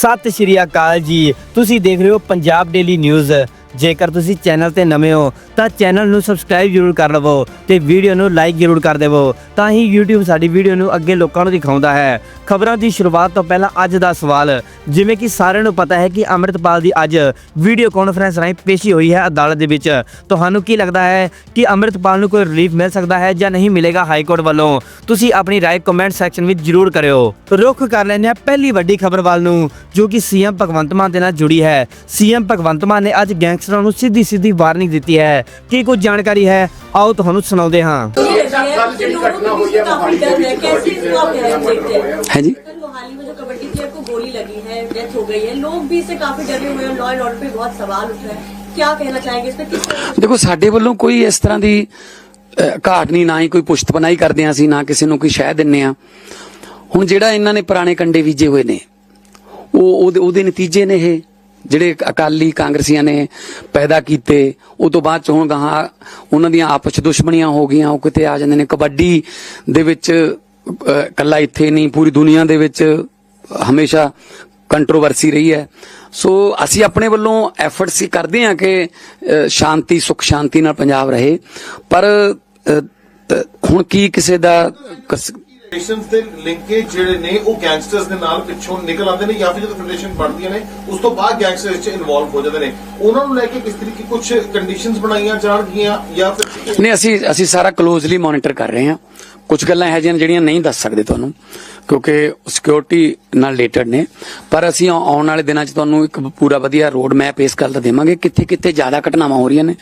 ਸਤਿ ਸ਼੍ਰੀ ਅਕਾਲ ਜੀ। ਤੁਸੀਂ ਦੇਖ ਰਹੇ ਹੋ ਪੰਜਾਬ ਡੇਲੀ ਨਿਊਜ਼ ਜੇਕਰ ਤੁਸੀਂ ਚੈਨਲ ਤੇ ਨਵੇਂ ਹੋ, ਤਾਂ ਚੈਨਲ ਨੂੰ ਸਬਸਕ੍ਰਾਈਬ ਜ਼ਰੂਰ ਕਰ ਲਵੋ ਤੇ ਵੀਡੀਓ ਨੂੰ ਲਾਈਕ ਜ਼ਰੂਰ ਕਰ ਦੇਵੋ। ਤਾਂ ਹੀ YouTube ਸਾਡੀ ਵੀਡੀਓ ਨੂੰ ਅੱਗੇ ਲੋਕਾਂ ਨੂੰ ਦਿਖਾਉਂਦਾ ਹੈ। ਖਬਰਾਂ ਦੀ ਸ਼ੁਰੂਆਤ ਤੋਂ ਪਹਿਲਾਂ ਅੱਜ ਦਾ ਸਵਾਲ, ਜਿਵੇਂ ਕਿ ਸਾਰਿਆਂ ਨੂੰ ਪਤਾ ਹੈ ਕਿ ਅੰਮ੍ਰਿਤਪਾਲ ਦੀ ਅੱਜ ਵੀਡੀਓ ਕਾਨਫਰੰਸ ਰਾਹੀਂ ਪੇਸ਼ੀ ਹੋਈ ਹੈ ਅਦਾਲਤ ਦੇ ਵਿੱਚ। ਤੁਹਾਨੂੰ ਕੀ ਲੱਗਦਾ ਹੈ ਕਿ ਅੰਮ੍ਰਿਤਪਾਲ ਨੂੰ ਕੋਈ ਰਿਲੀਫ ਮਿਲ ਸਕਦਾ ਹੈ ਜਾਂ ਨਹੀਂ ਮਿਲੇਗਾ ਹਾਈ ਕੋਰਟ ਵੱਲੋਂ? ਤੁਸੀਂ ਆਪਣੀ ਰਾਏ ਕਮੈਂਟ ਸੈਕਸ਼ਨ ਵਿੱਚ ਜ਼ਰੂਰ ਕਰਿਓ। ਰੁੱਖ ਕਰ ਲੈਂਦੇ ਹਾਂ ਪਹਿਲੀ ਵੱਡੀ ਖਬਰ ਵੱਲ ਨੂੰ, ਜੋ ਕਿ ਸੀਐਮ ਭਗਵੰਤ ਮਾਨ ਦੇ ਨਾਲ ਜੁੜੀ ਹੈ। ਸੀਐਮ ਭਗਵੰਤ ਮਾਨ ਨੇ ਅੱਜ ਗੈਂਗਸਟਰਾਂ ਨੂੰ ਸਿੱਧੀ ਸਿੱਧੀ ਵਾਰਨਿੰਗ ਦਿੱਤੀ ਹੈ ਕੀ ਕੁਝ ਜਾਣਕਾਰੀ ਹੈ ਆਓ ਤੁਹਾਨੂੰ ਸੁਣਾਉਂਦੇ ਹਾਂ कल ਜਿਹੜੀ घटना हुई है मोहाली के बीच कबड्डी कैसे इसको आप ध्यान देखते हैं है जी कल मोहाली में जो कबड्डी प्लेयर को गोली लगी है डेथ हो गई है लोग भी इससे काफी डरे हुए हैं लॉ एंड ऑर्डर पे बहुत सवाल उठ रहे हैं क्या कहना चाहेंगे इस पे किस तरह ਦੇਖੋ ਸਾਡੇ ਵੱਲੋਂ ਕੋਈ ਇਸ ਤਰ੍ਹਾਂ ਦੀ ਅਹ, ਘਾਟ ਨਹੀਂ ਨਾ ਹੀ ਕੋਈ ਪੁਸ਼ਤ ਬਣਾਈ ਕਰਦੇ ਹਾਂ ਅਸੀਂ ਨਾ ਕਿਸੇ ਨੂੰ ਕੋਈ ਸ਼ਹਿ ਦਿੰਨੇ ਆ ਹੁਣ ਜਿਹੜਾ ਇਹਨਾਂ ਨੇ ਪੁਰਾਣੇ ਕੰਡੇ ਬੀਜੇ ਹੋਏ ਨੇ ਉਹ ਉਹਦੇ ਉਹਦੇ ਨਤੀਜੇ ਨੇ ਇਹ ਜਿਹੜੇ ਅਕਾਲੀ ਕਾਂਗਰਸੀਆਂ ਨੇ ਪੈਦਾ ਕੀਤੇ ਉਹ ਤੋਂ ਬਾਅਦ ਚ ਹੁਣ ਗਾਹਾਂ ਉਹਨਾਂ ਦੀਆਂ ਆਪਸ ਦੁਸ਼ਮਣੀਆਂ ਹੋ ਗਈਆਂ ਉਹ ਕਿਤੇ ਆ ਜਾਂਦੇ ਨੇ। ਕਬੱਡੀ ਦੇ ਵਿੱਚ ਅਹ, ਕੱਲਾ ਇੱਥੇ ਨਹੀਂ ਪੂਰੀ ਦੁਨੀਆ ਦੇ ਵਿੱਚ ਹਮੇਸ਼ਾ ਕੰਟਰੋਵਰਸੀ ਰਹੀ ਹੈ। ਸੋ ਅਸੀਂ ਆਪਣੇ ਵੱਲੋਂ ਐਫਰਟਸ ਹੀ ਕਰਦੇ ਹਾਂ ਕਿ ਸ਼ਾਂਤੀ ਸੁਖ ਸ਼ਾਂਤੀ ਨਾਲ ਪੰਜਾਬ ਰਹੇ। ਪਰ ਹੁਣ ਕੀ ਕਿਸੇ ਦਾ ਕਸ- ਦੇ ਲਿੰਕੇਜ ਜਿਹੜੇ ਨੇ, ਉਹ ਗੈਂਗਸਟਰਸ ਦੇ ਨਾਲ ਪਿੱਛੋਂ ਨਿਕਲ ਆਉਂਦੇ ਨੇ ਜਾਂ ਫਿਰ ਜਦੋਂ ਰਿਲੇਸ਼ਨ ਬਣਦੀਆਂ ਨੇ, ਉਸ ਤੋਂ ਬਾਅਦ ਗੈਂਗਸਟਰ ਵਿੱਚ ਇਨਵੋਲਵ ਹੋ ਜਾਂਦੇ ਨੇ। ਉਹਨਾਂ ਨੂੰ ਲੈ ਕੇ ਕਿਸ ਤਰੀਕੇ ਕੁਝ ਕੰਡੀਸ਼ਨਸ ਬਣਾਈਆਂ ਜਾਣਗੀਆਂ ਜਾਂ ਫਿਰ ਨਹੀਂ, ਅਸੀਂ ਅਸੀਂ ਸਾਰਾ ਕਲੋਜ਼ਲੀ ਮੋਨੀਟਰ ਕਰ ਰਹੇ ਹਾਂ। ਕੁਝ ਗੱਲਾਂ ਇਹੋ ਜਿਹੀਆਂ ਜਿਹੜੀਆਂ ਨਹੀਂ ਦੱਸ ਸਕਦੇ ਤੁਹਾਨੂੰ, ਕਿਉਂਕਿ ਸਿਕਿਉਰਿਟੀ ਨਾਲ ਰਿਲੇਟਡ ਨੇ। ਪਰ ਅਸੀਂ ਆਉਣ ਵਾਲੇ ਦਿਨਾਂ 'ਚ ਤੁਹਾਨੂੰ ਇੱਕ ਪੂਰਾ ਵਧੀਆ ਰੋਡ ਮੈਪ ਇਸ ਗੱਲ ਦਾ ਦੇਵਾਂਗੇ ਕਿੱਥੇ ਕਿੱਥੇ ਜ਼ਿਆਦਾ ਘਟਨਾਵਾਂ ਹੋ ਰਹੀਆਂ ਨੇ।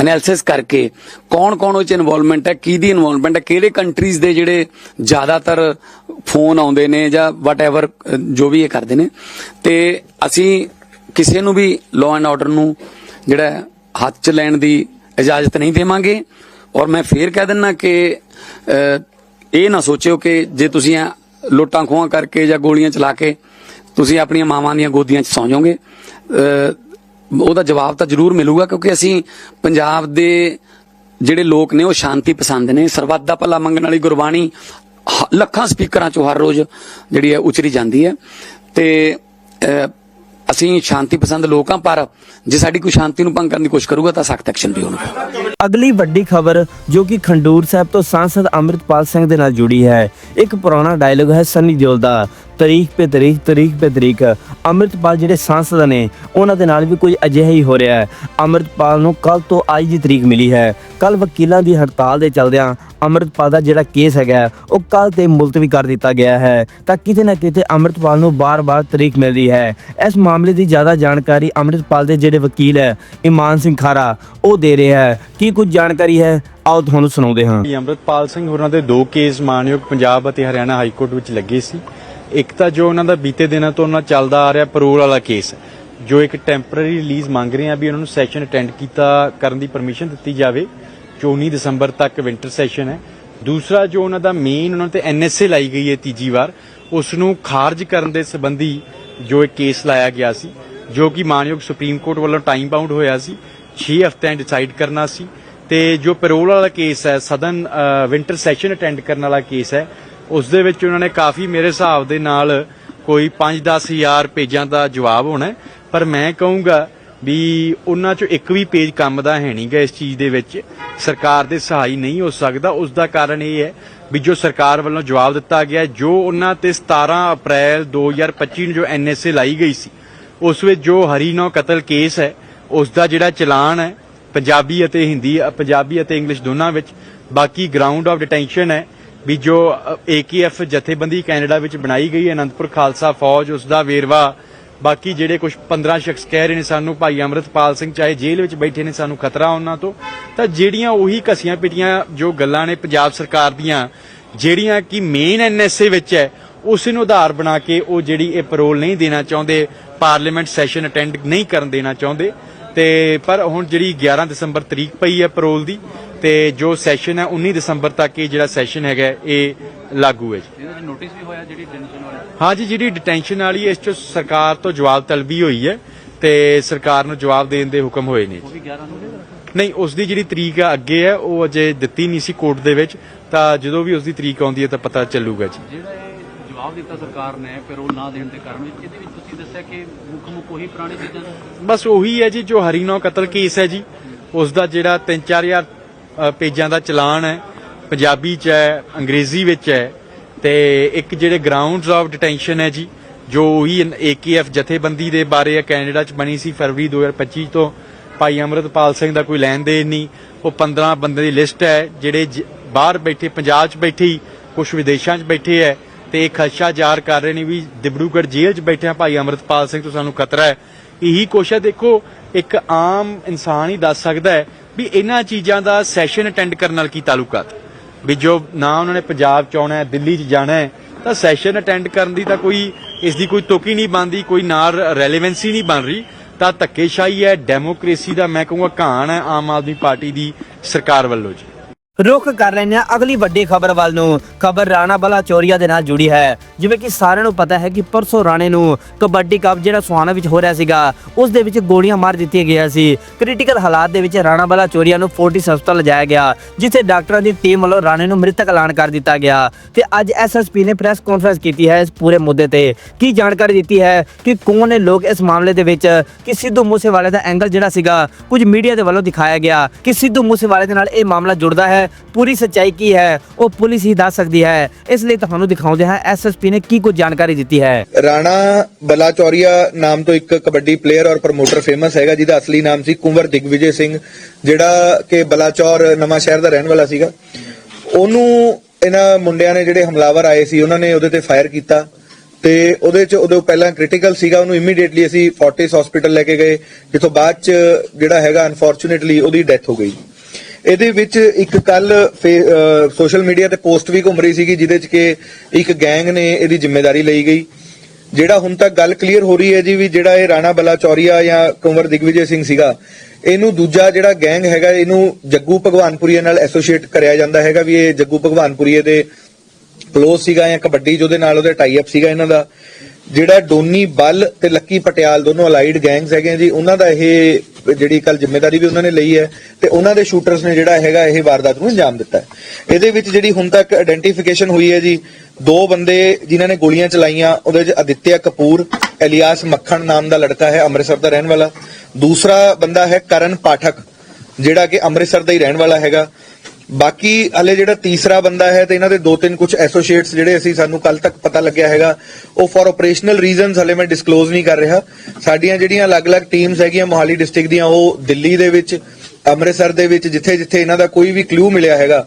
ਐਨਾਲਿਸਿਸ ਕਰਕੇ ਕੌਣ ਕੌਣ ਉਹ 'ਚ ਇਨਵੋਲਵਮੈਂਟ ਹੈ, ਕਿਹਦੀ ਇਨਵੋਲਵਮੈਂਟ ਹੈ, ਕਿਹੜੇ ਕੰਟਰੀਜ਼ ਦੇ ਜਿਹੜੇ ਜ਼ਿਆਦਾਤਰ ਫੋਨ ਆਉਂਦੇ ਨੇ ਜਾਂ ਵਟਐਵਰ ਜੋ ਵੀ ਇਹ ਕਰਦੇ ਨੇ। ਤੇ ਅਸੀਂ ਕਿਸੇ ਨੂੰ ਵੀ ਲਾਅ ਐਂਡ ਆਰਡਰ ਨੂੰ ਜਿਹੜਾ ਹੱਥ 'ਚ ਲੈਣ ਦੀ ਇਜਾਜ਼ਤ ਨਹੀਂ ਦੇਵਾਂਗੇ। ਔਰ ਮੈਂ ਫੇਰ ਕਹਿ ਦਿੰਨਾ ਕਿ ਇਹ ਨਾ ਸੋਚਿਓ ਕਿ ਜੇ ਤੁਸੀਂ ਐਂ ਲੁੱਟਾਂ ਖੋਹਾਂ ਕਰਕੇ ਜਾਂ ਗੋਲੀਆਂ ਚਲਾ ਕੇ ਤੁਸੀਂ ਆਪਣੀਆਂ ਮਾਵਾਂ ਦੀਆਂ ਗੋਦੀਆਂ 'ਚ ਸੌਂ ਜਾਓਗੇ ਉਹਦਾ ਜਵਾਬ ਤਾਂ ਜ਼ਰੂਰ ਮਿਲੂਗਾ ਕਿਉਂਕਿ ਅਸੀਂ ਪੰਜਾਬ ਦੇ ਜਿਹੜੇ ਲੋਕ ਨੇ ਉਹ ਸ਼ਾਂਤੀ ਪਸੰਦ ਨੇ। ਸਰਬੱਤ ਦਾ ਭਲਾ ਮੰਗਣ ਵਾਲੀ ਗੁਰਬਾਣੀ ਹ- ਲੱਖਾਂ ਸਪੀਕਰਾਂ 'ਚੋਂ ਹਰ ਰੋਜ਼ ਜਿਹੜੀ ਹੈ ਉਚਰੀ ਜਾਂਦੀ ਹੈ। ਤੇ ਅਸੀਂ ਸ਼ਾਂਤੀ ਪਸੰਦ ਲੋਕ ਹਾਂ, ਪਰ ਜੇ ਸਾਡੀ ਕੋਈ ਸ਼ਾਂਤੀ ਨੂੰ ਭੰਗ ਕਰਨ ਦੀ ਕੋਸ਼ਿਸ਼ ਕਰੂਗਾ, ਤਾਂ ਸਖਤ ਐਕਸ਼ਨ ਵੀ ਹੋਣਗੇ। ਅਗਲੀ ਵੱਡੀ ਖਬਰ, ਜੋ ਕਿ ਖੰਡੂਰ ਸਾਹਿਬ ਤੋਂ ਸਾਂਸਦ ਅੰਮ੍ਰਿਤਪਾਲ ਸਿੰਘ ਦੇ ਨਾਲ ਜੁੜੀ ਹੈ। ਇੱਕ ਪੁਰਾਣਾ ਡਾਇਲੋਗ ਹੈ ਸੰਨੀ ਦਿਓਲ ਦਾ ਤਰੀਕ ਪੇ ਤਰੀਕ ਤਰੀਕ ਪੇ ਤਰੀਕ ਅੰਮ੍ਰਿਤਪਾਲ ਜਿਹੜੇ ਸਾਂਸਦ ਨੇ, ਉਹਨਾਂ ਦੇ ਨਾਲ ਵੀ ਕੁਝ ਅਜਿਹਾ ਹੀ ਹੋ ਰਿਹਾ ਹੈ। ਅੰਮ੍ਰਿਤਪਾਲ ਨੂੰ ਕੱਲ ਤੋਂ ਅੱਜ ਦੀ ਤਰੀਕ ਮਿਲੀ ਹੈ। ਕੱਲ ਵਕੀਲਾਂ ਦੀ ਹੜਤਾਲ ਦੇ ਚੱਲਦਿਆਂ ਅੰਮ੍ਰਿਤਪਾਲ ਦਾ ਜਿਹੜਾ ਕੇਸ ਹੈਗਾ ਉਹ ਕੱਲ ਤੇ ਮੁਲਤਵੀ ਕਰ ਦਿੱਤਾ ਗਿਆ ਹੈ। ਤਾਂ ਕਿਤੇ ਨਾ ਕਿਤੇ ਅੰਮ੍ਰਿਤਪਾਲ ਨੂੰ ਬਾਰ-ਬਾਰ ਤਰੀਕ ਮਿਲਦੀ ਹੈ। ਇਸ ਮਾਮਲੇ ਦੀ ਜ਼ਿਆਦਾ ਜਾਣਕਾਰੀ ਅੰਮ੍ਰਿਤਪਾਲ ਦੇ ਜਿਹੜੇ ਵਕੀਲ ਹੈ, ਇਮਾਨ ਸਿੰਘ ਖਾਰਾ, ਉਹ ਦੇ ਰਿਹਾ ਹੈ। ਕੀ ਕੁਝ ਜਾਣਕਾਰੀ ਹੈ? ਆਓ ਤੁਹਾਨੂੰ ਸੁਣਾਉਂਦੇ ਹਾਂ। ਕਿ ਅੰਮ੍ਰਿਤਪਾਲ ਸਿੰਘ ਹੋਰਾਂ ਦੇ ਦੋ ਕੇਸ ਮਾਨਯੋਗ ਪੰਜਾਬ ਅਤੇ ਹਰਿਆਣਾ ਹਾਈ ਕੋਰਟ ਵਿੱਚ ਲੱਗੇ ਸੀ। ਇੱਕ ਤਾਂ ਜੋ ਉਹਨਾਂ ਦਾ ਬੀਤੇ ਦਿਨਾਂ ਤੋਂ ਉਹਨਾਂ ਚੱਲਦਾ ਆ ਰਿਹਾ ਪਰੋਲ ਵਾਲਾ ਕੇਸ ਜੋ ਇੱਕ ਟੈਂਪਰੇਰੀ ਰਿਲੀਜ਼ ਮੰਗ ਰਹੇ ਆ ਵੀ ਉਹਨਾਂ ਨੂੰ ਸੈਸ਼ਨ ਅਟੈਂਡ ਕੀਤਾ ਕਰਨ ਦੀ ਪਰਮਿਸ਼ਨ ਦਿੱਤੀ ਜਾਵੇ 14 ਦਸੰਬਰ ਤੱਕ ਵਿੰਟਰ ਸੈਸ਼ਨ ਹੈ। ਦੂਸਰਾ ਜੋ ਉਹਨਾਂ ਦਾ ਮੇਨ ਉਹਨਾਂ ਤੇ ਐਨਐਸਏ ਲਾਈ ਗਈ ਹੈ ਤੀਜੀ ਵਾਰ ਉਸ ਨੂੰ ਖਾਰਜ ਕਰਨ ਦੇ ਸੰਬੰਧੀ ਜੋ ਇੱਕ ਕੇਸ ਲਾਇਆ ਗਿਆ ਸੀ, ਜੋ ਕਿ ਮਾਨਯੋਗ ਸੁਪਰੀਮ ਕੋਰਟ ਵੱਲੋਂ ਟਾਈਮ ਬਾਉਂਡ ਹੋਇਆ ਸੀ 6 ਹਫ਼ਤਿਆਂ ਡਿਸਾਈਡ ਕਰਨਾ ਸੀ ਤੇ ਜੋ ਪੈਰੋਲ ਵਾਲਾ ਕੇਸ ਹੈ, ਸਦਨ ਵਿੰਟਰ ਸੈਸ਼ਨ ਅਟੈਂਡ ਕਰਨ ਵਾਲਾ ਕੇਸ ਹੈ ਉਸ ਦੇ ਵਿੱਚ ਉਹਨਾਂ ਨੇ ਕਾਫੀ ਮੇਰੇ ਹਿਸਾਬ ਦੇ ਨਾਲ ਕੋਈ 5-10 ਹਜ਼ਾਰ ਪੇਜਾਂ ਦਾ ਜਵਾਬ ਹੋਣਾ ਪਰ ਮੈਂ ਕਹੂੰਗਾ ਵੀ ਉਹਨਾਂ ਚੋਂ ਇੱਕ ਵੀ ਪੇਜ ਕੰਮ ਦਾ ਹੈ ਨਹੀਂਗਾ ਇਸ ਚੀਜ਼ ਦੇ ਵਿੱਚ। ਸਰਕਾਰ ਦੇ ਸਹਾਈ ਨਹੀਂ ਹੋ ਸਕਦਾ। ਉਸ ਦਾ ਕਾਰਨ ਇਹ ਹੈ ਵੀ ਜੋ ਸਰਕਾਰ ਵੱਲੋਂ ਜਵਾਬ ਦਿੱਤਾ ਗਿਆ ਜੋ ਉਹਨਾਂ ਤੇ 17 ਅਪ੍ਰੈਲ 2025 ਨੂੰ ਜੋ ਐਨਐਸਏ ਲਾਈ ਗਈ ਸੀ, ਉਸ ਵਿੱਚ ਜੋ ਹਰੀਨੋ ਕਤਲ ਕੇਸ ਹੈ, ਉਸ ਦਾ ਜਿਹੜਾ ਚਲਾਨ ਹੈ, ਪੰਜਾਬੀ ਅਤੇ ਹਿੰਦੀ, ਪੰਜਾਬੀ ਅਤੇ ਇੰਗਲਿਸ਼ ਦੋਨਾਂ ਵਿੱਚ, ਬਾਕੀ ਗਰਾਊਂਡ ਆਫ ਡਿਟੈਂਸ਼ਨ ਹੈ ਵੀ ਜੋ ਏਕੇਐਫ ਜਥੇਬੰਦੀ ਕੈਨੇਡਾ ਵਿੱਚ ਬਣਾਈ ਗਈ ਹੈ, ਅਨੰਦਪੁਰ ਖਾਲਸਾ ਫੌਜ, ਉਸ ਦਾ ਵੇਰਵਾ। ਬਾਕੀ ਜਿਹੜੇ ਕੁਝ 15 ਸ਼ਖਸ ਕਹਿ ਰਹੇ ਨੇ ਸਾਨੂੰ, ਭਾਈ ਅਮਰਤਪਾਲ ਸਿੰਘ ਚਾਹੇ ਜੇਲ੍ਹ ਵਿੱਚ ਬੈਠੇ ਨੇ, ਸਾਨੂੰ ਖਤਰਾ ਉਹਨਾਂ ਤੋਂ। ਤਾਂ ਜਿਹੜੀਆਂ ਉਹੀ ਘਸੀਆਂ ਪਿਟੀਆਂ, ਜੋ ਗੱਲਾਂ ਨੇ ਪੰਜਾਬ ਸਰਕਾਰ ਦੀਆਂ, ਜਿਹੜੀਆਂ ਕਿ ਮੇਨ ਐਨਐਸਏ ਵਿੱਚ ਹੈ, ਉਸ ਨੂੰ ਆਧਾਰ ਬਣਾ ਕੇ ਉਹ ਜਿਹੜੀ ਇਹ ਪੈਰੋਲ ਨਹੀਂ ਦੇਣਾ ਚਾਹੁੰਦੇ ਪਾਰਲੀਮੈਂਟ ਸੈਸ਼ਨ ਅਟੈਂਡ ਨਹੀਂ ਕਰਨ ਦੇਣਾ ਚਾਹੁੰਦੇ। ਤੇ ਪਰ ਹੁਣ ਜਿਹੜੀ 11 ਦਸੰਬਰ ਤਰੀਕ ਪਈ ਹੈ ਪੈਰੋਲ ਦੀ ਤੇ ਜੋ ਸੈਸ਼ਨ ਹੈ 19 ਦਸੰਬਰ ਤੱਕ ਇਹ ਜਿਹੜਾ ਸੈਸ਼ਨ ਹੈਗਾ ਇਹ ਲਾਗੂ ਹੈ ਜੀ। ਇਹਦਾ ਨੋਟਿਸ ਵੀ ਹੋਇਆ ਜਿਹੜੀ ਟੈਨਸ਼ਨ ਵਾਲਾ? ਹਾਂ ਜੀ ਜਿਹੜੀ ਡਿਟੈਂਸ਼ਨ ਵਾਲੀ ਇਸ ਚ ਸਰਕਾਰ ਤੋਂ ਜਵਾਬ ਤਲਬੀ ਹੋਈ ਹੈ ਤੇ ਸਰਕਾਰ ਨੂੰ ਜਵਾਬ ਦੇਣ ਦੇ ਹੁਕਮ ਹੋਏ ਨੇ ਜੀ। ਵੀ 11 ਨੂੰ ਨਹੀਂ ਉਸ ਦੀ ਜਿਹੜੀ ਤਰੀਕ ਆ ਅੱਗੇ ਹੈ ਉਹ ਅਜੇ ਦਿੱਤੀ ਨਹੀਂ ਸੀ ਕੋਰਟ ਦੇ ਵਿੱਚ ਤਾਂ ਜਦੋਂ ਵੀ ਉਸ ਦੀ ਤਰੀਕ ਆਉਂਦੀ ਹੈ ਤਾਂ ਪਤਾ ਚੱਲੂਗਾ ਜੀ। ਜਿਹੜਾ ਇਹ ਜਵਾਬ ਦਿੱਤਾ ਸਰਕਾਰ ਨੇ ਪੈਰੋਲ ਨਾ ਦੇਣ ਦੇ ਕਾਰਨ ਇਹਦੇ ਵਿੱਚ ਤੁਸੀਂ ਦੱਸਿਆ ਕਿ ਮੁੱਖ ਮੁੱਖ ਉਹੀ ਪੁਰਾਣੀ ਚੀਜ਼ਾਂ ਬਸ ਉਹੀ ਹੈ ਜੀ ਜੋ ਹਰੀਨੋ ਕਤਲ ਕੇਸ ਹੈ ਜੀ ਉਸ ਦਾ ਜਿਹੜਾ 3-4000 ਪੇਜਾਂ ਦਾ ਚਲਾਨ ਹੈ, ਪੰਜਾਬੀ ਚ ਹੈ, ਅੰਗਰੇਜ਼ੀ ਵਿੱਚ ਹੈ, ਤੇ ਇੱਕ ਜਿਹੜੇ ਗਰਾਊਂਡਸ ਆਫ ਡਿਟੈਂਸ਼ਨ ਹੈ ਜੀ, ਜੋ ਉਹੀ ਏਕੇਐਫ ਜਥੇਬੰਦੀ ਦੇ ਬਾਰੇ ਹੈ ਕੈਨੇਡਾ ਚ ਬਣੀ ਸੀ ਫਰਵਰੀ 2025 ਤੋਂ। ਭਾਈ ਅਮਰਤਪਾਲ ਸਿੰਘ ਦਾ ਕੋਈ ਲੈਣ ਦੇਣ ਨਹੀਂ, ਉਹ 15 ਬੰਦੇ ਦੀ ਲਿਸਟ ਹੈ, ਜਿਹੜੇ ਬਾਹਰ ਬੈਠੇ, ਪੰਜਾਬ ਚ ਬੈਠੇ ਹੀ ਕੁਝ ਵਿਦੇਸ਼ਾਂ ਚ ਬੈਠੇ ਹੈ, ਤੇ ਇਹ ਖਦਸ਼ਾ ਜ਼ਾਹਰ ਕਰ ਰਹੇ ਨੇ ਵੀ ਦਿਬੜੂਗੜ੍ਹ ਜੇਲ੍ਹ ਚ ਬੈਠਿਆ ਭਾਈ ਅਮਰਤਪਾਲ ਸਿੰਘ, ਤੋਂ ਸਾਨੂੰ ਖਤਰਾ ਹੈ। ਇਹੀ ਕੁਛ ਹੈ, ਦੇਖੋ, ਇੱਕ ਆਮ ਇਨਸਾਨ ਹੀ ਦੱਸ ਸਕਦਾ ਹੈ ਵੀ ਇਹਨਾਂ ਚੀਜ਼ਾਂ ਦਾ ਸੈਸ਼ਨ ਅਟੈਂਡ ਕਰਨ ਨਾਲ ਕੀ ਤਾਲੁਕਾਤ ਵੀ ਜੋ ਨਾ ਉਹਨਾਂ ਨੇ ਪੰਜਾਬ ਚ ਆਉਣਾ ਹੈ, ਦਿੱਲੀ ਚ ਜਾਣਾ ਹੈ, ਤਾਂ ਸੈਸ਼ਨ ਅਟੈਂਡ ਕਰਨ ਦੀ ਤਾਂ ਕੋਈ, ਇਸ ਦੀ ਕੋਈ ਤੁਕ ਨਹੀਂ ਬਣਦੀ, ਕੋਈ ਨਾਲ ਰੈਲੇਵੈਂਸੀ ਨਹੀਂ ਬਣ ਰਹੀ। ਤਾਂ ਧੱਕੇਸ਼ਾਹੀ ਹੈ ਡੈਮੋਕ੍ਰੇਸੀ ਦਾ ਮੈਂ ਕਹੂੰਗਾ ਘਾਣ ਹੈ ਆਮ ਆਦਮੀ ਪਾਰਟੀ ਦੀ ਸਰਕਾਰ ਵੱਲੋਂ ਜੀ। ਰੁਖ ਕਰ ਲੈਂਦੇ ਹਾਂ। ਅਗਲੀ ਵੱਡੀ ਖਬਰ ਵੱਲ ਨੂੰ, ਖਬਰ ਰਾਣਾ ਬਲਾ ਚੋਰੀਆ ਦੇ ਨਾਲ ਜੁੜੀ ਹੈ। ਜਿਵੇਂ ਕਿ ਸਾਰਿਆਂ ਨੂੰ ਪਤਾ ਹੈ ਕਿ ਪਰਸੋਂ ਰਾਣੇ ਨੂੰ ਕਬੱਡੀ ਕੱਪ ਜਿਹੜਾ ਸੁਹਾਣਾ ਵਿੱਚ ਹੋ ਰਿਹਾ ਸੀਗਾ, ਉਸ ਦੇ ਵਿੱਚ ਗੋਲੀਆਂ ਮਾਰ ਦਿੱਤੀਆਂ ਗਈਆਂ ਸੀ। ਕ੍ਰਿਟੀਕਲ ਹਾਲਾਤ ਦੇ ਵਿੱਚ ਰਾਣਾ ਬਲਾ ਚੋਰੀਆ ਨੂੰ ਫੋਰਟਿਸ ਹਸਪਤਾਲ ਲਿਜਾਇਆ ਗਿਆ, ਜਿੱਥੇ ਡਾਕਟਰਾਂ ਦੀ ਟੀਮ ਵੱਲੋਂ ਰਾਣੇ ਨੂੰ ਮ੍ਰਿਤਕ ਐਲਾਨ ਕਰ ਦਿੱਤਾ ਗਿਆ। ਤੇ ਅੱਜ ਐਸਐਸਪੀ ਨੇ ਪ੍ਰੈਸ ਕਾਨਫਰੰਸ ਕੀਤੀ ਹੈ ਇਸ ਪੂਰੇ ਮੁੱਦੇ ਤੇ। ਕੀ ਜਾਣਕਾਰੀ ਦਿੱਤੀ ਹੈ ਕਿ ਕੌਣ ਨੇ ਲੋਕ ਇਸ ਮਾਮਲੇ ਦੇ ਵਿੱਚ ਕਿ ਸਿੱਧੂ ਮੂਸੇਵਾਲੇ ਦਾ ਐਂਗਲ ਜਿਹੜਾ ਸੀਗਾ, ਕੁਝ ਮੀਡੀਆ ਦੇ ਵੱਲੋਂ ਦਿਖਾਇਆ ਗਿਆ ਕਿ ਸਿੱਧੂ ਮੂਸੇਵਾਲੇ ਦੇ ਨਾਲ ਇਹ ਮਾਮਲਾ ਜੁੜਦਾ ਹੈ। ਪੂਰੀ ਸੱਚਾਈ ਕੀ ਹੈ? ਉਹ ਪੁਲਿਸ ਹੀ ਦੱਸ ਸਕਦੀ ਹੈ। ਇਸ ਲਈ ਤੁਹਾਨੂੰ ਦਿਖਾਉਂਦੇ ਹਾਂ ਐਸਐਸਪੀ ਨੇ ਕੀ ਕੁਝ ਜਾਣਕਾਰੀ ਦਿੱਤੀ ਹੈ। ਰਾਣਾ ਬਲਾਚੌਰੀਆ ਨਾਮ ਤੋਂ ਇੱਕ ਕਬੱਡੀ ਪਲੇਅਰ ਔਰ ਪ੍ਰਮੋਟਰ ਫੇਮਸ ਹੈਗਾ, ਜਿਹਦਾ ਅਸਲੀ ਨਾਮ ਸੀ ਕੁੰਵਰ ਦਿਗਵਿਜੇ ਸਿੰਘ, ਜਿਹੜਾ ਕਿ ਬਲਾਚੌਰ ਨਵਾਂ ਸ਼ਹਿਰ ਦਾ ਰਹਿਣ ਵਾਲਾ ਸੀਗਾ। ਉਹਨੂੰ ਇਹਨਾਂ ਮੁੰਡਿਆਂ ਨੇ ਜਿਹੜੇ ਹਮਲਾਵਰ ਆਏ ਸੀ, ਉਹਨਾਂ ਨੇ ਉਹਦੇ ਤੇ ਫਾਇਰ ਕੀਤਾ ਤੇ ਉਹਦੇ ਚ ਉਹਦੇ ਪਹਿਲਾਂ ਕ੍ਰਿਟੀਕਲ ਸੀਗਾ, ਉਹਨੂੰ ਇਮੀਡੀਏਟਲੀ ਅਸੀਂ ਫੋਰਟਿਸ ਹਸਪੀਟਲ ਲੈ ਕੇ ਗਏ, ਜਿੱਥੋਂ ਬਾਅਦ ਚ ਜਿਹੜਾ ਹੈਗਾ ਅਨਫੋਰਚੂਨੇਟਲੀ ਉਹਦੀ ਡੈਥ ਹੋ ਗਈ। ਇਹਦੇ ਵਿੱਚ ਇੱਕ ਕੱਲ ਸੋਸ਼ਲ ਮੀਡੀਆ ਤੇ ਪੋਸਟ ਵੀ ਘੁੰਮ ਰਹੀ ਸੀਗੀ, ਜਿਹਦੇ ਚ ਕਿ ਇੱਕ ਗੈਂਗ ਨੇ ਇਹਦੀ ਜ਼ਿੰਮੇਵਾਰੀ ਲਈ ਗਈ। ਜਿਹੜਾ ਹੁਣ ਤੱਕ ਗੱਲ ਕਲੀਅਰ ਹੋ ਰਹੀ ਹੈ ਜੀ ਵੀ ਜਿਹੜਾ ਇਹ ਰਾਣਾ ਬਲਾਚੌਰੀਆ ਜਾਂ ਕੁੰਵਰ ਦਿਗਵਿਜੇ ਸਿੰਘ ਸੀਗਾ, ਇਹਨੂੰ ਦੂਜਾ ਜਿਹੜਾ ਗੈਂਗ ਹੈਗਾ, ਇਹਨੂੰ ਜੱਗੂ ਭਗਵਾਨਪੁਰੀਏ ਨਾਲ ਐਸੋਸੀਏਟ ਕਰਿਆ ਜਾਂਦਾ ਹੈਗਾ ਵੀ ਇਹ ਜੱਗੂ ਭਗਵਾਨਪੁਰੀਏ ਦੇ ਕਲੋਜ਼ ਸੀਗਾ ਜਾਂ ਕਬੱਡੀ ਜਿਹਦੇ ਨਾਲ ਉਹਦੇ ਟਾਈ ਅਪ ਸੀਗਾ ਇਹਨਾਂ ਦਾ। ਜਿਹੜਾ ਡੋਨੀ ਬੱਲ ਤੇ ਲੱਕੀ ਪਟਿਆਲ ਦੋਨੋਂ ਅਲਾਈਡ ਗੈਂਗਸ ਹੈਗੇ ਜੀ, ਉਹਨਾਂ ਦਾ ਇਹ ਜਿਹੜੀ ਕੱਲ ਜ਼ਿੰਮੇਵਾਰੀ ਵੀ ਉਹਨਾਂ ਨੇ ਲਈ ਹੈ ਤੇ ਉਹਨਾਂ ਦੇ ਸ਼ੂਟਰਸ ਨੇ ਜਿਹੜਾ ਹੈਗਾ ਇਹ ਵਾਰਦਾਤ ਨੂੰ ਅੰਜਾਮ ਦਿੱਤਾ ਹੈ। ਇਹਦੇ ਵਿੱਚ ਜਿਹੜੀ ਹੁਣ ਤੱਕ ਆਇਡੈਂਟੀਫਿਕੇਸ਼ਨ ਹੋਈ ਹੈ ਜੀ, ਦੋ ਬੰਦੇ ਜਿਨ੍ਹਾਂ ਨੇ ਗੋਲੀਆਂ ਚਲਾਈਆਂ, ਉਹਦੇ ਵਿੱਚ ਅਦਿੱਤਿਆ ਕਪੂਰ ਇਲਿਆਸ ਮੱਖਣ ਨਾਮ ਦਾ ਲੜਕਾ ਹੈ, ਅੰਮ੍ਰਿਤਸਰ ਦਾ ਰਹਿਣ ਵਾਲਾ। ਦੂਸਰਾ ਬੰਦਾ ਹੈ ਕਰਨ ਪਾਠਕ, ਜਿਹੜਾ ਕਿ ਅੰਮ੍ਰਿਤਸਰ ਦਾ ਹੀ ਰਹਿਣ ਵਾਲਾ ਹੈਗਾ। ਬਾਕੀ ਹਲੇ ਜਿਹੜਾ ਤੀਸਰਾ ਬੰਦਾ ਹੈ ਤੇ ਇਹਨਾਂ ਦੇ ਦੋ ਤਿੰਨ ਕੁਝ ਐਸੋਸੀਏਟਸ ਜਿਹੜੇ ਅਸੀਂ ਸਾਨੂੰ ਕੱਲ ਤੱਕ ਪਤਾ ਲੱਗਿਆ ਹੈਗਾ, ਉਹ ਫॉर ਆਪਰੇਸ਼ਨਲ ਰੀਜ਼ਨਸ ਹਲੇ ਮੈਂ ਡਿਸਕਲੋਜ਼ ਨਹੀਂ ਕਰ ਰਿਹਾ। ਸਾਡੀਆਂ ਜਿਹੜੀਆਂ ਅਲੱਗ-ਅਲੱਗ ਟੀਮਸ ਹੈਗੀਆਂ ਮੋਹਾਲੀ ਡਿਸਟ੍ਰਿਕਟ ਦੀਆਂ, ਉਹ ਦਿੱਲੀ ਦੇ ਵਿੱਚ, ਅੰਮ੍ਰਿਤਸਰ ਦੇ ਵਿੱਚ, ਜਿੱਥੇ-ਜਿੱਥੇ ਇਹਨਾਂ ਦਾ ਕੋਈ ਵੀ ਕਲੂ ਮਿਲਿਆ ਹੈਗਾ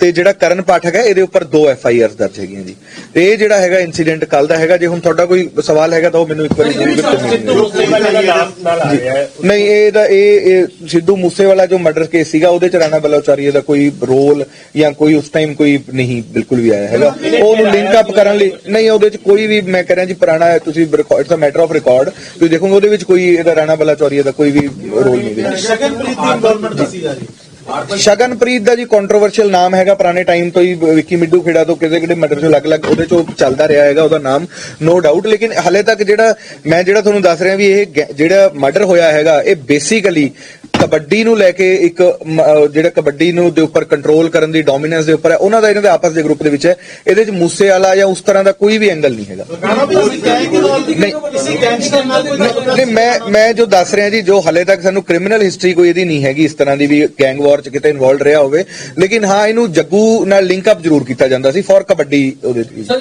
ਤੇ ਜਿਹੜਾ ਕਰਨ ਪਾਠਕ ਹੈ ਇਹਦੇ ਉੱਪਰ 2 ਐਫ ਆਈ ਆਰ ਦਰਜ ਹੈਗੀਆਂ ਜੀ। ਤੇ ਇਹ ਜਿਹੜਾ ਹੈਗਾ ਇਨਸੀਡੈਂਟ ਕੱਲ ਦਾ ਹੈਗਾ ਜੇ ਹੁਣ ਤੁਹਾਡਾ ਕੋਈ ਸਵਾਲ ਹੈਗਾ ਤਾਂ ਉਹ ਮੈਨੂੰ ਇੱਕ ਵਾਰੀ ਜ਼ਰੂਰ ਦੱਸੋ। ਨਹੀਂ ਇਹ ਦਾ ਇਹ ਇਹ ਸਿੱਧੂ ਮੂਸੇਵਾਲਾ ਜੋ ਮਰਡਰ ਕੇਸ ਸੀਗਾ ਉਹਦੇ ਚ ਰਾਣਾ ਬਲੋਚਾਰੀਆ ਦਾ ਕੋਈ ਰੋਲ ਜਾਂ ਕੋਈ ਉਸ ਟਾਈਮ ਕੋਈ ਨਹੀਂ ਬਿਲਕੁਲ ਵੀ ਆਇਆ ਹੈਗਾ। ਉਹਨੂੰ ਲਿੰਕ ਅਪ ਕਰਨ ਲਈ ਨਹੀਂ ਉਹਦੇ ਚ ਕੋਈ ਵੀ ਮੈਂ ਕਹਿ ਰਿਹਾ ਜੀ ਪੁਰਾਣਾ ਹੈ, ਤੁਸੀਂ it's a matter of record ਤੁਸੀਂ ਦੇਖੋਗੇ ਉਹਦੇ ਵਿੱਚ ਕੋਈ ਇਹਦਾ ਰਾਣਾ ਬਲੋਚਾਰੀਆ ਦਾ ਕੋਈ ਵੀ ਰੋਲ ਨਹੀਂ ਹੈ ਸ਼ਗਨਪ੍ਰੀਤ ਦੀ ਇਨਵੋਲਵਮੈਂਟ ਦੱਸੀ ਜਾ। ਰਹੀ ਸ਼ਗਨਪ੍ਰੀਤ ਦਾ ਜੀ ਕੰਟਰੋਵਰਸ਼ੀਅਲ ਨਾਮ ਹੈਗਾ ਪੁਰਾਣੇ ਟਾਈਮ ਤੋਂ ਹੀ, ਵਿੱਕੀ ਮਿੱਡੂ ਖੇੜਾ ਤੋਂ ਕਿਸੇ ਕਿਹੜੇ ਮਰਡਰ ਚੋਂ ਅਲੱਗ-ਅਲੱਗ ਉਹਦੇ ਚੋਂ ਚੱਲਦਾ ਰਿਹਾ ਹੈਗਾ ਉਹਦਾ ਨਾਮ ਨੋ ਡਾਊਟ ਲੇਕਿਨ ਹਲੇ ਤੱਕ ਜਿਹੜਾ, ਮੈਂ ਜਿਹੜਾ ਤੁਹਾਨੂੰ ਦੱਸ ਰਿਹਾ ਵੀ ਇਹ ਜਿਹੜਾ ਮਰਡਰ ਹੋਇਆ ਹੈਗਾ, ਇਹ ਬੇਸਿਕਲੀ ਕਬੱਡੀ ਨੂੰ ਲੈ ਕੇ ਇੱਕ ਜਿਹੜਾ ਕਬੱਡੀ ਨੂੰ ਦੇ ਉੱਪਰ ਕੰਟਰੋਲ ਕਰਨ ਦੀ ਡੋਮੀਨੈਂਸ ਦੇ ਉੱਪਰ ਹੈ ਉਹਨਾਂ ਦਾ ਇਹਨਾਂ ਦੇ ਆਪਸ ਦੇ ਗਰੁੱਪ ਦੇ ਵਿੱਚ ਹੈ। ਇਹਦੇ ਵਿੱਚ ਮੂਸੇ ਵਾਲਾ ਜਾਂ ਉਸ ਤਰ੍ਹਾਂ ਦਾ ਕੋਈ ਵੀ ਐਂਗਲ ਨਹੀਂ ਹੈਗਾ। ਨਹੀਂ। ਮੈਂ ਮੈਂ ਜੋ ਦੱਸ ਰਿਹਾ ਜੀ ਜੋ ਹਲੇ ਤੱਕ ਸਾਨੂੰ ਕ੍ਰਿਮੀਨਲ ਹਿਸਟਰੀ ਕੋਈ ਇਹਦੀ ਨਹੀਂ ਹੈਗੀ ਇਸ ਤਰ੍ਹਾਂ ਦੀ ਵੀ ਗੈਂਗ ਵਾਰ ਚ ਕਿਤੇ ਇਨਵੋਲਡ ਰਿਹਾ ਹੋਵੇ। ਲੇਕਿਨ ਹਾਂ ਇਹਨੂੰ ਜੱਗੂ ਨਾਲ ਲਿੰਕ ਅਪ ਜ਼ਰੂਰ ਕੀਤਾ ਜਾਂਦਾ ਸੀ ਫॉर ਕਬੱਡੀ ਉਹਦੇ ਵਿੱਚ।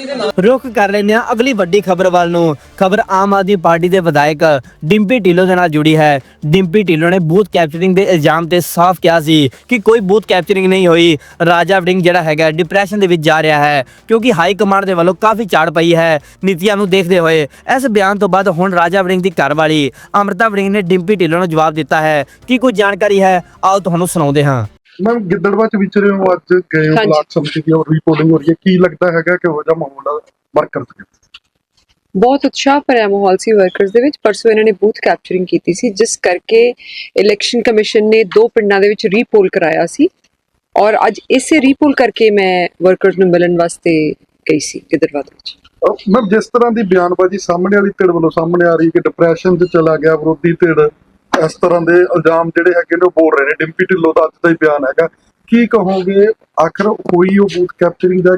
ਰੁਖ ਕਰ ਲੈਂਦੇ ਹਾਂ। ਅਗਲੀ ਵੱਡੀ ਖਬਰ ਵੱਲ ਨੂੰ। ਖਬਰ ਆਮ ਆਦਮੀ ਪਾਰਟੀ ਦੇ ਵਿਧਾਇਕ ਡਿੰਪੀ ਢਿੱਲੋਂ ਦੇ ਨਾਲ ਜੁੜੀ ਹੈ। ਡਿੰਪੀ ਢਿੱਲੋਂ ਨੇ ਬੂਥ ਕੈਪਚਰਿੰਗ ਦੇ ਇਲਜ਼ਾਮ ਤੇ ਸਾਫ਼ ਕਿਹਾ ਸੀ ਕਿ ਕੋਈ ਬੂਥ ਕੈਪਚਰਿੰਗ ਨਹੀਂ ਹੋਈ। ਰਾਜਾ ਵੜਿੰਗ ਜਿਹੜਾ ਹੈਗਾ ਡਿਪਰੈਸ਼ਨ ਦੇ ਵਿੱਚ ਜਾ ਰਿਹਾ ਹੈ ਕਿਉਂਕਿ ਹਾਈ ਕਮਾਂਡ ਦੇ ਵੱਲੋਂ ਕਾਫੀ ਝਾੜ ਪਈ ਹੈ ਨੀਤੀਆਂ ਨੂੰ ਦੇਖਦੇ ਹੋਏ। ਇਸ ਬਿਆਨ ਤੋਂ ਬਾਅਦ ਹੁਣ ਰਾਜਾ ਵੜਿੰਗ ਦੀ ਘਰਵਾਲੀ ਅਮਰਤਾ ਵੜਿੰਗ ਨੇ ਡਿੰਪੀ ਢਿੱਲੋਂ ਨੂੰ ਜਵਾਬ ਦਿੱਤਾ ਹੈ। ਕੀ ਕੋਈ ਜਾਣਕਾਰੀ ਹੈ? ਆਓ ਤੁਹਾਨੂੰ ਸੁਣਾਉਂਦੇ ਹਾਂ। ਮੈਮ ਗਿੱਦੜਵਾ ਚ ਵਿਚਰੇ ਹੋ ਅੱਜ ਗਏ ਹੋ। ਬਲਾਕ ਸਮਿਤੀ ਦੀ ਰਿਪੋਰਟਿੰਗ ਹੋ ਰਹੀ ਹੈ। ਕੀ ਲੱਗਦਾ ਹੈਗਾ ਕਿ ਹੋ ਜਾ ਮਾਹੌਲ ਵਰਕਰ ਬਹੁਤ ਉਤਸ਼ਾਹ ਭਰਿਆ ਮਾਹੌਲ ਸੀ ਵਰਕਰਸ ਦੇ ਵਿੱਚ ਪਰਸੋਂ ਇਹਨਾਂ ਨੇ ਬੂਥ ਕੈਪਚਰਿੰਗ ਕੀਤੀ ਸੀ, ਜਿਸ ਕਰਕੇ ਇਲੈਕਸ਼ਨ ਕਮਿਸ਼ਨ ਨੇ ਦੋ ਪਿੰਡਾਂ ਦੇ ਵਿੱਚ ਰੀਪੋਲ ਕਰਾਇਆ ਸੀ। ਔਰ ਅੱਜ ਇਸੇ ਰੀਪੋਲ ਕਰਕੇ ਮੈਂ ਵਰਕਰਸ ਨੂੰ ਮਿਲਣ ਵਾਸਤੇ ਗਈ ਸੀ ਗਿੱਦੜਬਾਦ ਵਿੱਚ। ਮੈਂ ਜਿਸ ਤਰ੍ਹਾਂ ਦੀ ਬਿਆਨਬਾਜ਼ੀ ਸਾਹਮਣੇ ਵਾਲੀ ਧਿਰ ਵੱਲੋਂ ਸਾਹਮਣੇ ਆ ਰਹੀ ਕਿ ਡਿਪਰੈਸ਼ਨ 'ਚ ਚਲਾ ਗਿਆ ਵਿਰੋਧੀ ਧਿਰ, ਇਸ ਤਰ੍ਹਾਂ ਦੇ ਇਲਜ਼ਾਮ ਜਿਹੜੇ ਹੈਗੇ ਨੇ ਉਹ ਬੋਲ ਰਹੇ ਨੇ। ਡਿੰਪੀ ਢਿੱਲੋਂ ਦਾ ਅੱਜ ਦਾ ਹੀ ਬਿਆਨ ਹੈਗਾ। ਕੀ ਕਹੋਗੇ? ਆਖਰ ਹੋਈ ਉਹ ਬੂਥ ਕੈਪਚਰਿੰਗ ਦਾ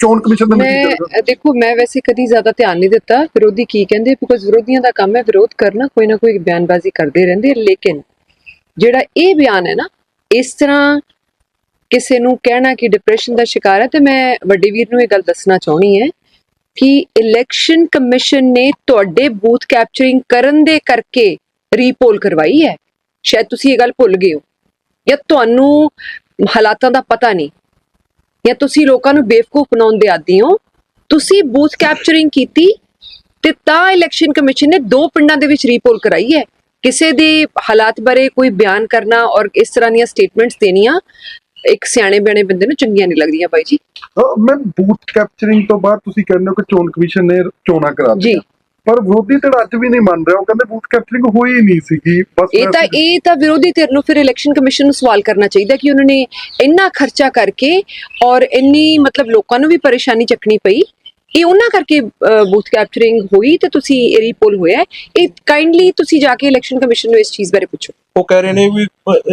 ਚੋਣ ਕਮਿਸ਼ਨ ਦਾ ਮੈਂ ਨਤੀਜਾ ਦੇਖੋ ਮੈਂ ਵੈਸੇ ਕਦੀ ਜ਼ਿਆਦਾ ਧਿਆਨ ਨਹੀਂ ਦਿੱਤਾ ਵਿਰੋਧੀ ਕੀ ਕਹਿੰਦੇ ਬਿਕੋਜ਼ ਵਿਰੋਧੀਆਂ ਦਾ ਕੰਮ ਹੈ ਵਿਰੋਧ ਕਰਨਾ ਕੋਈ ਨਾ ਕੋਈ ਬਿਆਨਬਾਜ਼ੀ ਕਰਦੇ ਰਹਿੰਦੇ ਲੇਕਿਨ ਜਿਹੜਾ ਇਹ ਬਿਆਨ ਹੈ ਨਾ ਇਸ ਤਰ੍ਹਾਂ ਕਿਸੇ ਨੂੰ ਕਹਿਣਾ ਕਿ ਡਿਪਰੈਸ਼ਨ ਦਾ ਸ਼ਿਕਾਰ ਹੈ ਤੇ ਮੈਂ ਵੱਡੇ ਵੀਰ ਨੂੰ ਇਹ ਗੱਲ ਦੱਸਣਾ ਚਾਹਣੀ ਹੈ ਕਿ ਇਲੈਕਸ਼ਨ ਕਮਿਸ਼ਨ ਨੇ ਤੁਹਾਡੇ ਬੂਥ ਕੈਪਚਰਿੰਗ ਕਰਨ ਦੇ ਕਰਕੇ ਰੀਪੋਲ ਕਰਵਾਈ ਹੈ। ਸ਼ਾਇਦ ਤੁਸੀਂ ਇਹ ਗੱਲ ਭੁੱਲ ਗਏ ਹੋ ਜਾਂ ਤੁਹਾਨੂੰ ਹਾਲਾਤਾਂ ਦਾ ਪਤਾ ਨਹੀਂ। ਜਾਂ ਤੁਸੀਂ ਲੋਕਾਂ ਨੂੰ ਬੇਵਕੂਫ ਬਣਾਉਣ ਦੇ ਆਦੀ ਹੋ ਤੁਸੀਂ ਬੂਥ ਕੈਪਚਰਿੰਗ ਕੀਤੀ ਤੇ ਤਾਂ ਇਲੈਕਸ਼ਨ ਕਮਿਸ਼ਨ ਨੇ ਦੋ ਪਿੰਡਾਂ ਦੇ ਵਿੱਚ ਰੀਪੋਲ ਕਰਾਈ ਹੈ। ਕਿਸੇ ਦੇ ਹਾਲਾਤ ਬਾਰੇ ਕੋਈ ਬਿਆਨ ਕਰਨਾ ਔਰ ਇਸ ਤਰ੍ਹਾਂ ਦੀਆਂ ਸਟੇਟਮੈਂਟਸ ਦੇਣੀਆਂ ਇੱਕ ਸਿਆਣੇ ਬਿਆਣੇ ਬੰਦੇ ਨੂੰ ਚੰਗੀਆਂ ਨਹੀਂ ਲੱਗਦੀਆਂ ਬਾਈ ਜੀ। ਮੈਂ ਬੂਥ ਕੈਪਚਰਿੰਗ ਤੋਂ ਬਾਅਦ ਤੁਸੀਂ ਕਹਿੰਦੇ ਹੋ ਕਿ ਚੋਣ ਕਮਿਸ਼ਨ ਨੇ ਚੋਣਾਂ ਕਰਾ ਦਿੱਤੀਆਂ। ਪਰ ਵਿਰੋਧੀ ਧਿਰ ਅੱਜ ਵੀ ਨਹੀਂ ਮੰਨ ਰਿਹਾ। ਉਹ ਕਹਿੰਦੇ ਬੂਥ ਕੈਪਚਰਿੰਗ ਹੋਈ ਨਹੀਂ ਸੀਗੀ। ਬਸ ਇਹ ਤਾਂ ਇਹ ਤਾਂ ਵਿਰੋਧੀ ਧਿਰ ਨੂੰ ਫਿਰ ਇਲੈਕਸ਼ਨ ਕਮਿਸ਼ਨ ਨੂੰ ਸਵਾਲ ਕਰਨਾ ਚਾਹੀਦਾ ਕਿ ਉਹਨਾਂ ਨੇ ਇੰਨਾ ਖਰਚਾ ਕਰਕੇ ਔਰ ਇੰਨੀ ਮਤਲਬ ਲੋਕਾਂ ਨੂੰ ਵੀ ਪਰੇਸ਼ਾਨੀ ਚੱਕਣੀ ਪਈ ਇਹ ਉਹਨਾਂ ਕਰਕੇ ਬੂਥ ਕੈਪਚਰਿੰਗ ਹੋਈ ਤੇ ਤੁਸੀਂ ਇਹ ਰੀਪੋਲ ਹੋਇਆ। ਇਹ ਕਾਈਂਡਲੀ ਤੁਸੀਂ ਜਾ ਕੇ ਇਲੈਕਸ਼ਨ ਕਮਿਸ਼ਨ ਨੂੰ ਇਸ ਚੀਜ਼ ਬਾਰੇ ਪੁੱਛੋ। ਉਹ ਕਹਿ ਰਹੇ ਨੇ ਵੀ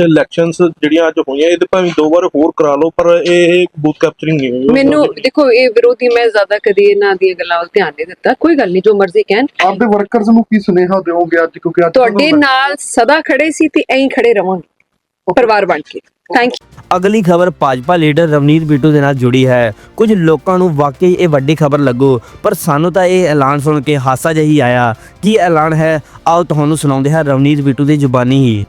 ਇਲੈਕਸ਼ਨਸ ਜਿਹੜੀਆਂ ਅੱਜ ਹੋਈਆਂ ਇਹਦੇ ਭਾਵੇਂ ਦੋ ਵਾਰ ਹੋਰ ਕਰਾ ਲਓ ਪਰ ਇਹ ਬੂਥ ਕੈਪਚਰਿੰਗ ਨਹੀਂ ਹੋਈ। ਮੈਨੂੰ ਦੇਖੋ ਇਹ ਵਿਰੋਧੀ ਮੈਂ ਜ਼ਿਆਦਾ ਕਦੀ ਇਹਨਾਂ ਦੀਆਂ ਗੱਲਾਂ ਵੱਲ ਧਿਆਨ ਨਹੀਂ ਦਿੱਤਾ। ਕੋਈ ਗੱਲ ਨਹੀਂ ਜੋ ਮਰਜ਼ੀ ਕਹਿਣ। ਆਪਦੇ ਵਰਕਰਸ ਨੂੰ ਕੀ ਸੁਨੇਹਾ ਦਿਓਗੇ ਅੱਜ? ਕਿਉਂਕਿ ਅੱਜ ਤੁਹਾਡੇ ਨਾਲ ਸਦਾ ਖੜੇ ਸੀ ਤੇ ਐਂ ਖੜੇ ਰਵਾਂਗੇ। ਪਰਿਵਾਰ ਬਣ ਕੇ। ਥੈਂਕ ਯੂ ਅਗਲੀ ਖਬਰ ਭਾਜਪਾ ਲੀਡਰ ਰਵਨੀਤ ਬਿੱਟੂ ਦੇ ਨਾਲ ਜੁੜੀ ਹੈ। ਕੁਝ ਲੋਕਾਂ ਨੂੰ ਵਾਕਈ ਇਹ ਵੱਡੀ ਖਬਰ ਲੱਗੂ ਪਰ ਸਾਨੂੰ ਤਾਂ ਇਹ ਐਲਾਨ ਸੁਣ ਕੇ ਹਾਸਾ ਜਹੀ ਆਇਆ। ਕੀ ਐਲਾਨ ਹੈ? ਆਓ ਤੁਹਾਨੂੰ ਸੁਣਾਉਂਦੇ ਹਾਂ ਰਵਨੀਤ ਬਿੱਟੂ ਦੀ ਜ਼ੁਬਾਨੀ ਹੀ।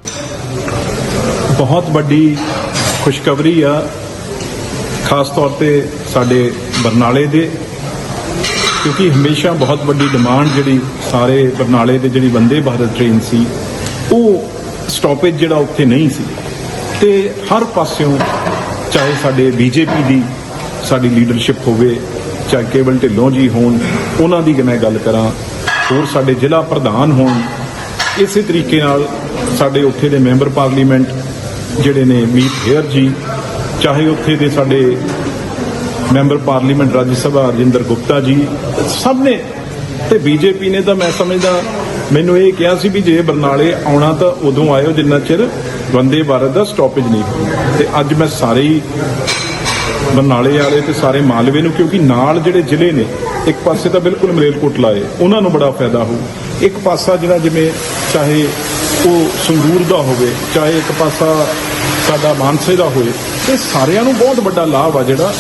ਬਹੁਤ ਵੱਡੀ ਖੁਸ਼ਖਬਰੀ ਆ ਖਾਸ ਤੌਰ ਤੇ ਸਾਡੇ ਬਰਨਾਲੇ ਦੇ ਕਿਉਂਕਿ ਹਮੇਸ਼ਾ ਬਹੁਤ ਵੱਡੀ ਡਿਮਾਂਡ ਜਿਹੜੀ ਸਾਰੇ ਬਰਨਾਲੇ ਦੇ ਜਿਹੜੀ ਵੰਦੇ ਭਾਰਤ ਟ੍ਰੇਨ ਸੀ ਉਹ ਸਟਾਪੇਜ ਜਿਹੜਾ ਉੱਥੇ ਨਹੀਂ ਸੀ। ਤੇ ਹਰ ਪਾਸਿਓਂ ਚਾਹੇ ਸਾਡੇ ਬੀਜੇਪੀ ਦੀ ਸਾਡੀ ਲੀਡਰਸ਼ਿਪ ਹੋਵੇ, ਚਾਹੇ ਕੇਵਲ ਢਿੱਲੋਂ ਜੀ ਹੋਣ, ਉਹਨਾਂ ਦੀ ਮੈਂ ਗੱਲ ਕਰਾਂ, ਹੋਰ ਸਾਡੇ ਜ਼ਿਲ੍ਹਾ ਪ੍ਰਧਾਨ ਹੋਣ, ਇਸੇ ਤਰੀਕੇ ਨਾਲ ਸਾਡੇ ਉੱਥੇ ਦੇ ਮੈਂਬਰ ਪਾਰਲੀਮੈਂਟ ਜਿਹੜੇ ਨੇ ਮੀਤ ਹੇਅਰ ਜੀ, ਚਾਹੇ ਉੱਥੇ ਦੇ ਸਾਡੇ ਮੈਂਬਰ ਪਾਰਲੀਮੈਂਟ ਰਾਜ ਸਭਾ ਰਜਿੰਦਰ ਗੁਪਤਾ ਜੀ, ਸਭ ਨੇ ਤੇ ਬੀਜੇਪੀ ਨੇ ਤਾਂ ਮੈਂ ਸਮਝਦਾ ਮੈਨੂੰ ਇਹ ਕਿਹਾ ਸੀ ਵੀ ਜੇ ਬਰਨਾਲੇ ਆਉਣਾ ਤਾਂ ਉਦੋਂ ਆਇਓ, ਜਿੰਨਾ ਚਿਰ ਵੰਦੇ ਭਾਰਤ ਦਾ ਸਟਾਪੇਜ ਨਹੀਂ ਹੋਊ। ਤੇ ਅੱਜ ਮੈਂ ਸਾਰੇ ਹੀ ਬਰਨਾਲੇ ਵਾਲੇ ਤੇ ਸਾਰੇ ਮਾਲਵੇ ਨੂੰ, ਕਿਉਂਕਿ ਨਾਲ ਜਿਹੜੇ ਜ਼ਿਲ੍ਹੇ ਨੇ, ਇੱਕ ਪਾਸੇ ਤਾਂ ਬਿਲਕੁਲ ਮਲੇਰਕੋਟਲਾ ਏ, ਉਹਨਾਂ ਨੂੰ ਬੜਾ ਫਾਇਦਾ ਹੋਊ। ਇੱਕ ਪਾਸਾ ਜਿਹੜਾ ਜਿਵੇਂ ਚਾਹੇ ਉਹ ਸੰਗਰੂਰ ਦਾ ਹੋਵੇ, ਚਾਹੇ ਇੱਕ ਪਾਸਾ ਸਾਡਾ ਮਾਨਸੇ ਦਾ ਹੋਵੇ, ਇਹ ਸਾਰਿਆਂ ਨੂੰ ਬਹੁਤ ਵੱਡਾ ਲਾਭ ਆ ਜਿਹੜਾ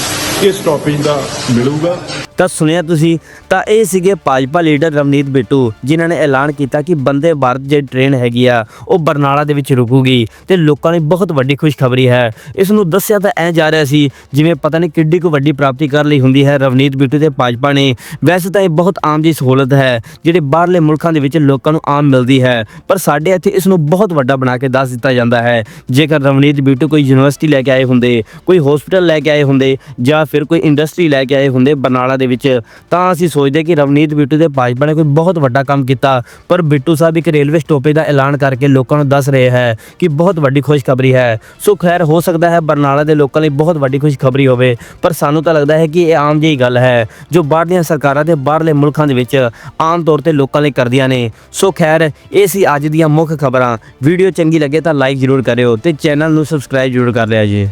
ਇਸ ਸਟਾਪੇਜ ਦਾ ਮਿਲੂਗਾ। ਤਾਂ ਸੁਣਿਆ ਤੁਸੀਂ, ਤਾਂ ਇਹ ਸੀਗੇ ਭਾਜਪਾ ਲੀਡਰ ਰਵਨੀਤ ਬਿੱਟੂ, ਜਿਨ੍ਹਾਂ ਨੇ ਐਲਾਨ ਕੀਤਾ ਕਿ ਬੰਦੇ ਭਾਰਤ ਜੇ ਟ੍ਰੇਨ ਹੈਗੀ ਆ, ਉਹ ਬਰਨਾਲਾ ਦੇ ਵਿੱਚ ਰੁਕੂਗੀ ਤੇ ਲੋਕਾਂ ਲਈ ਬਹੁਤ ਵੱਡੀ ਖੁਸ਼ਖਬਰੀ ਹੈ। ਇਸ ਨੂੰ ਦੱਸਿਆ ਤਾਂ ਐ ਜਾ ਰਿਹਾ ਸੀ, ਜਿਵੇਂ ਪਤਾ ਨਹੀਂ ਕਿੱਡੀ ਕੁ ਵੱਡੀ ਪ੍ਰਾਪਤੀ ਕਰ ਲਈ ਹੁੰਦੀ ਹੈ ਰਵਨੀਤ ਬਿੱਟੂ ਤੇ ਭਾਜਪਾ ਨੇ। ਵੈਸੇ ਤਾਂ ਇਹ ਬਹੁਤ ਆਮ ਜੀ ਸਹੂਲਤ ਹੈ, ਜਿਹੜੇ ਬਾਹਰਲੇ ਮੁਲਕਾਂ ਦੇ ਵਿੱਚ ਲੋਕਾਂ ਨੂੰ ਆਮ ਮਿਲਦੀ ਹੈ, ਪਰ ਸਾਡੇ ਇੱਥੇ ਇਸ ਨੂੰ ਬਹੁਤ ਵੱਡਾ ਬਣਾ ਕੇ ਦੱਸ ਦਿੱਤਾ ਜਾਂਦਾ ਹੈ। ਜੇਕਰ ਰਵਨੀਤ ਬਿੱਟੂ ਕੋਈ ਯੂਨੀਵਰਸਿਟੀ ਲੈ ਕੇ ਆਏ ਹੁੰਦੇ, ਕੋਈ ਹਸਪੀਟਲ ਲੈ ਕੇ ਆਏ ਹੁੰਦੇ ਜਾਂ ਫਿਰ ਕੋਈ ਇੰਡਸਟਰੀ ਲੈ ਕੇ ਆਏ ਹੁੰਦੇ ਬਰਨਾਲਾ ਦੇ ਵਿੱਚ, ਤਾਂ ਅਸੀਂ ਸੋਚਦੇ ਕਿ ਰਵਨੀਤ ਬਿੱਟੂ ਦੇ ਭਾਜਪਾ ਨੇ ਕੋਈ ਬਹੁਤ ਵੱਡਾ ਕੰਮ ਕੀਤਾ। ਪਰ ਬਿੱਟੂ ਸਾਹਿਬ ਇੱਕ ਰੇਲਵੇ ਸਟੋਪੇ ਦਾ ਐਲਾਨ ਕਰਕੇ ਲੋਕਾਂ ਨੂੰ ਦੱਸ ਰਹੇ ਹੈ ਕਿ ਬਹੁਤ ਵੱਡੀ ਖੁਸ਼ਖਬਰੀ ਹੈ। ਸੋ ਖੈਰ, ਹੋ ਸਕਦਾ ਹੈ ਬਰਨਾਲਾ ਦੇ ਲੋਕਾਂ ਲਈ ਬਹੁਤ ਵੱਡੀ ਖੁਸ਼ਖਬਰੀ ਹੋਵੇ, ਪਰ ਸਾਨੂੰ ਤਾਂ ਲੱਗਦਾ ਹੈ ਕਿ ਇਹ ਆਮ ਜਿਹੀ ਗੱਲ ਹੈ, ਜੋ ਬਾਹਰਲੀਆਂ ਸਰਕਾਰਾਂ ਤੇ ਬਾਹਰਲੇ ਮੁਲਕਾਂ ਦੇ ਵਿੱਚ ਆਮ ਤੌਰ ਤੇ ਲੋਕਾਂ ਲਈ ਕਰਦੀਆਂ ਨੇ। ਸੋ ਖੈਰ, ਇਹ ਸੀ ਅੱਜ ਦੀਆਂ ਮੁੱਖ ਖਬਰਾਂ। ਵੀਡੀਓ ਚੰਗੀ ਲੱਗੇ ਤਾਂ ਲਾਈਕ ਜ਼ਰੂਰ ਕਰਿਓ ਤੇ ਚੈਨਲ ਨੂੰ ਸਬਸਕ੍ਰਾਈਬ ਜ਼ਰੂਰ ਕਰ ਲਿਆ ਜੀ।